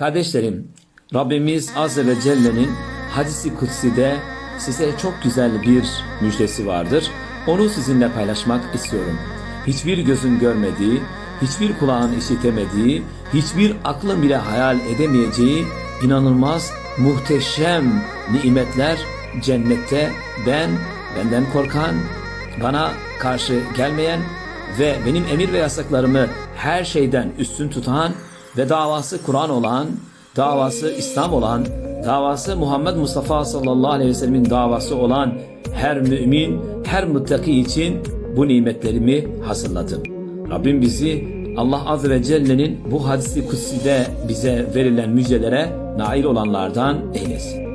Kardeşlerim, Rabbimiz Azze ve Celle'nin hadisi kutsi'de size çok güzel bir müjdesi vardır. Onu sizinle paylaşmak istiyorum. Hiçbir gözün görmediği, hiçbir kulağın işitemediği, hiçbir aklın bile hayal edemeyeceği inanılmaz, muhteşem nimetler cennette ben, benden korkan, bana karşı gelmeyen ve benim emir ve yasaklarımı her şeyden üstün tutan ve davası Kur'an olan, davası İslam olan, davası Muhammed Mustafa sallallahu aleyhi ve sellemin davası olan her mümin, her muttaki için bu nimetlerimi hazırladım. Rabbim bizi Allah Azze ve Celle'nin bu hadisi kutside bize verilen müjdelere nail olanlardan eylesin.